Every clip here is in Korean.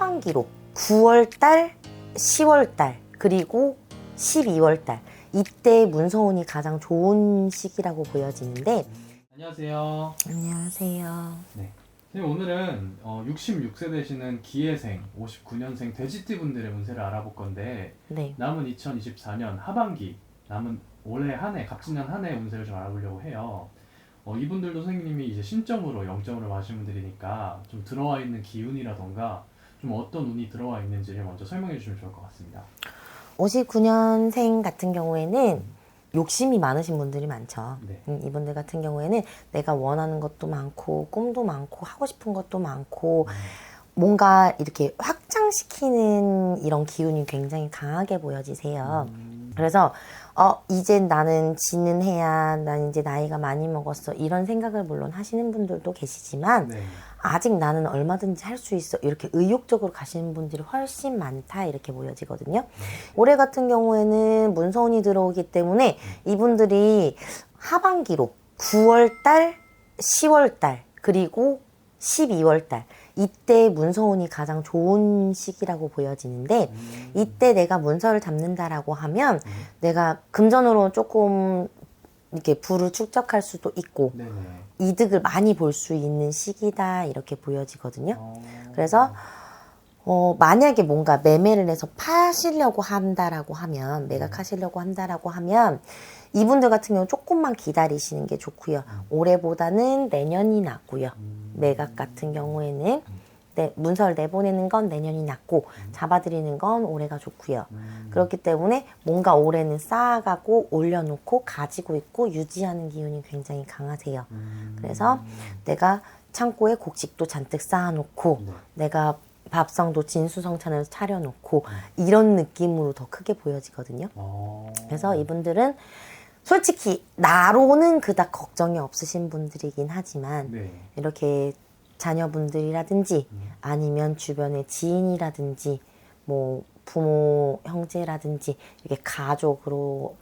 하반기로 9월달, 10월달, 그리고 12월달 이때 문서운이 가장 좋은 시기라고 보여지는데 안녕하세요. 안녕하세요. 네. 선생님 오늘은 어, 66세 되시는 기해생 59년생 돼지띠 분들의 운세를 알아볼 건데 네. 남은 2024년 하반기 남은 올해 한 해 갑진년 한 해 운세를 좀 알아보려고 해요. 어, 이분들도 선생님이 이제 신점으로 0점으로 마신 분들이니까 좀 들어와 있는 기운이라던가 좀 어떤 운이 들어와 있는지를 먼저 설명해 주시면 좋을 것 같습니다. 59년생 같은 경우에는 욕심이 많으신 분들이 많죠. 네. 음, 이분들 같은 경우에는 내가 원하는 것도 많고 꿈도 많고 하고 싶은 것도 많고 뭔가 이렇게 확장시키는 이런 기운이 굉장히 강하게 보여지세요. 음, 그래서 어 이젠 나는 지는 해야 난 이제 나이가 많이 먹었어 이런 생각을 물론 하시는 분들도 계시지만 네. 아직 나는 얼마든지 할 수 있어 이렇게 의욕적으로 가시는 분들이 훨씬 많다 이렇게 보여지거든요. 올해 같은 경우에는 문서운이 들어오기 때문에 이분들이 하반기로 9월달, 10월달 그리고 12월달 이때 문서운이 가장 좋은 시기라고 보여지는데 음, 이때 내가 문서를 잡는다라고 하면 내가 금전으로 조금 이렇게 부를 축적할 수도 있고 네네. 이득을 많이 볼 수 있는 시기다 이렇게 보여지거든요. 어, 그래서 어, 만약에 뭔가 매매를 해서 파시려고 한다라고 하면 매각하시려고 한다라고 하면 이분들 같은 경우 조금만 기다리시는 게 좋고요. 올해보다는 내년이 낫고요. 음, 매각 같은 경우에는 네, 문서를 내보내는 건 내년이 낫고 잡아들이는 건 올해가 좋고요. 음, 그렇기 때문에 뭔가 올해는 쌓아가고 올려놓고 가지고 있고 유지하는 기운이 굉장히 강하세요. 음, 그래서 내가 창고에 곡식도 잔뜩 쌓아놓고 네. 내가 밥상도 진수성찬을 차려놓고 이런 느낌으로 더 크게 보여지거든요. 어, 그래서 이분들은 솔직히 나로는 그닥 걱정이 없으신 분들이긴 하지만 네. 이렇게 자녀분들이라든지 음. 아니면 주변의 지인이라든지 뭐 부모 형제라든지 이렇게 가족으로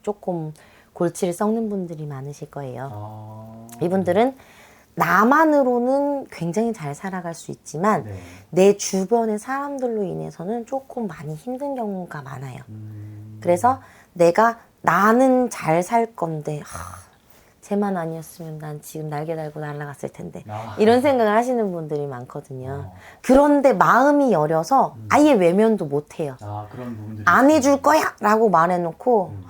조금 골치를 썩는 분들이 많으실 거예요. 아, 이분들은 나만으로는 굉장히 잘 살아갈 수 있지만 네. 내 주변의 사람들로 인해서는 조금 많이 힘든 경우가 많아요. 음, 그래서 내가 나는 잘 살 건데 하, 쟤만 아니었으면 난 지금 날개 달고 날아갔을 텐데 아, 이런 생각을 하시는 분들이 많거든요. 어, 그런데 마음이 여려서 음. 아예 외면도 못 해요. 아 그런 부분들이 안 해줄 거야! 라고 말해놓고 음.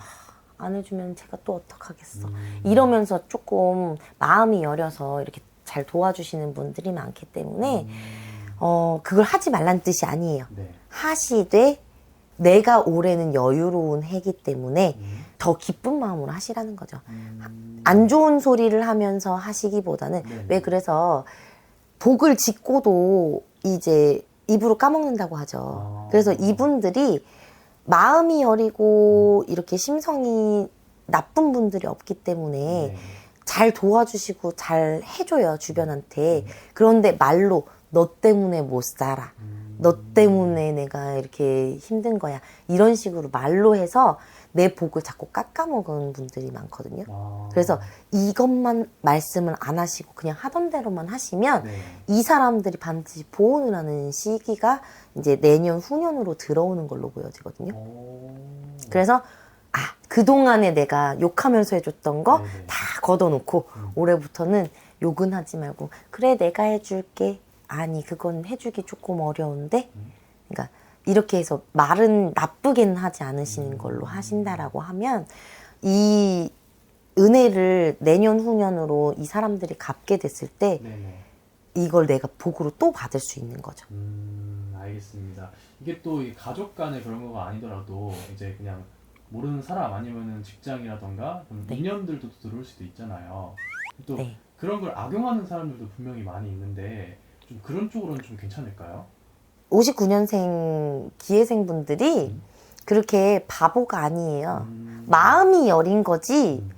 안 해주면 제가 또 어떡하겠어. 음. 이러면서 조금 마음이 여려서 이렇게 잘 도와주시는 분들이 많기 때문에 음, 어 그걸 하지 말란 뜻이 아니에요. 네. 하시되 내가 올해는 여유로운 해기 때문에 음, 더 기쁜 마음으로 하시라는 거죠. 음, 안 좋은 소리를 하면서 하시기보다는 네. 왜 그래서 복을 짓고도 이제 입으로 까먹는다고 하죠. 아. 그래서 이분들이 마음이 여리고 이렇게 심성이 나쁜 분들이 없기 때문에 네. 잘 도와주시고 잘 해줘요 주변한테. 그런데 말로 너 때문에 못 살아. 음, 너 때문에 내가 이렇게 힘든 거야. 이런 식으로 말로 해서 내 복을 자꾸 깎아먹은 분들이 많거든요. 아, 그래서 이것만 말씀을 안 하시고 그냥 하던 대로만 하시면 네. 이 사람들이 반드시 보온을 하는 시기가 이제 내년 후년으로 들어오는 걸로 보여지거든요. 오, 그래서 아 그동안에 내가 욕하면서 해줬던 거 네네. 다 걷어놓고 음. 올해부터는 욕은 하지 말고 그래 내가 해줄게 아니 그건 해주기 조금 어려운데 음. 그러니까 이렇게 해서 말은 나쁘게는 하지 않으시는 음. 걸로 하신다라고 하면 이 은혜를 내년 후년으로 이 사람들이 갚게 됐을 때 네네. 이걸 내가 복으로 또 받을 수 있는 거죠. 음, 알겠습니다. 이게 또이 가족 간의 그런 거가 아니더라도 이제 그냥 모르는 사람 아니면은 직장이라던가 좀 네. 인연들도 들어올 수도 있잖아요. 또 네. 그런 걸 악용하는 사람들도 분명히 많이 있는데 좀 그런 쪽으로는 좀 괜찮을까요? 59년생 기회생 분들이 음. 그렇게 바보가 아니에요. 음, 마음이 여린 거지 음,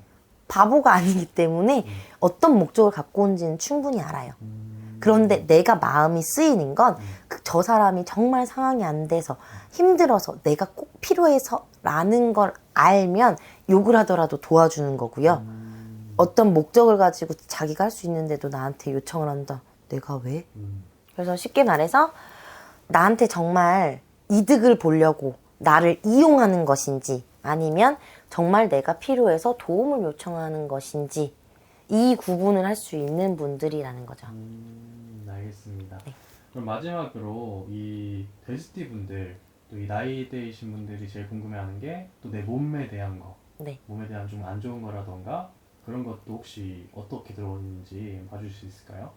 바보가 아니기 때문에 음. 어떤 목적을 갖고 온지는 충분히 알아요. 음, 그런데 내가 마음이 쓰이는 건그 음. 저 사람이 정말 상황이 안 돼서 힘들어서 내가 꼭 필요해서라는 걸 알면 욕을 하더라도 도와주는 거고요. 음, 어떤 목적을 가지고 자기가 할 수 있는데도 나한테 요청을 한다. 내가 왜? 음, 그래서 쉽게 말해서 나한테 정말 이득을 보려고 나를 이용하는 것인지 아니면 정말 내가 필요해서 도움을 요청하는 것인지 이 구분을 할 수 있는 분들이라는 거죠. 음, 알겠습니다. 네. 그럼 마지막으로 이 데스티 분들 또 이 나이대이신 분들이 제일 궁금해하는 게 또 내 몸에 대한 거, 네. 몸에 대한 좀 안 좋은 거라던가 그런 것도 혹시 어떻게 들어오는지 봐줄 수 있을까요?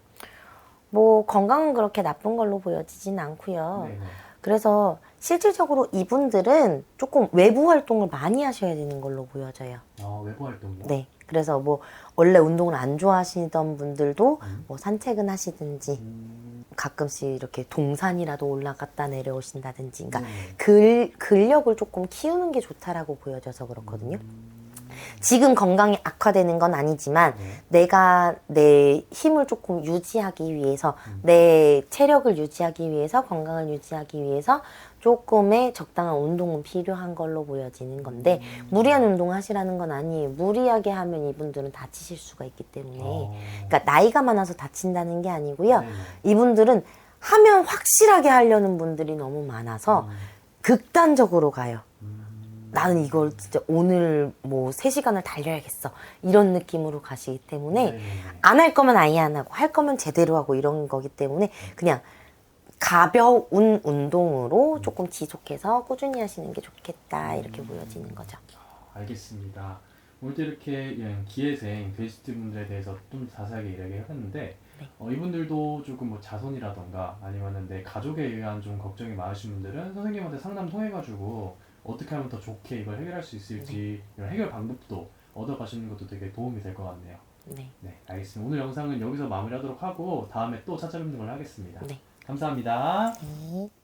뭐 건강은 그렇게 나쁜 걸로 보여지진 않고요. 네네. 그래서 실질적으로 이분들은 조금 외부 활동을 많이 하셔야 되는 걸로 보여져요. 어, 외부 활동이요? 네. 그래서 뭐 원래 운동을 안 좋아하시던 분들도 음. 뭐 산책은 하시든지 음, 가끔씩 이렇게 동산이라도 올라갔다 내려오신다든지 그러니까 네네. 근, 근력을 조금 키우는 게 좋다라고 보여져서 그렇거든요. 음, 지금 건강이 악화되는 건 아니지만 네. 내가 내 힘을 조금 유지하기 위해서 음. 내 체력을 유지하기 위해서 건강을 유지하기 위해서 조금의 적당한 운동은 필요한 걸로 보여지는 건데 음. 무리한 운동 하시라는 건 아니에요. 무리하게 하면 이분들은 다치실 수가 있기 때문에 어, 그러니까 나이가 많아서 다친다는 게 아니고요. 네네. 이분들은 하면 확실하게 하려는 분들이 너무 많아서 음, 극단적으로 가요. 음, 나는 이걸 진짜 오늘 뭐 3시간을 달려야겠어. 이런 느낌으로 가시기 때문에 네네네. 안할 거면 아예 안 하고 할 거면 제대로 하고 이런 거기 때문에 그냥 가벼운 운동으로 조금 지속해서 꾸준히 하시는 게 좋겠다 이렇게 보여지는 거죠. 알겠습니다. 오늘 또 이렇게 예, 기회생 베스트 분들에 대해서 좀 자세하게 이야기를 했는데 네. 어, 이분들도 조금 뭐 자손이라던가 아니면은 내 가족에 의한 좀 걱정이 많으신 분들은 선생님한테 상담 통해 가지고 어떻게 하면 더 좋게 이걸 해결할 수 있을지 이런 해결 방법도 얻어가시는 것도 되게 도움이 될 것 같네요. 네. 네, 알겠습니다. 오늘 영상은 여기서 마무리하도록 하고 다음에 또 찾아뵙는 걸로 하겠습니다. 네. 감사합니다. 네.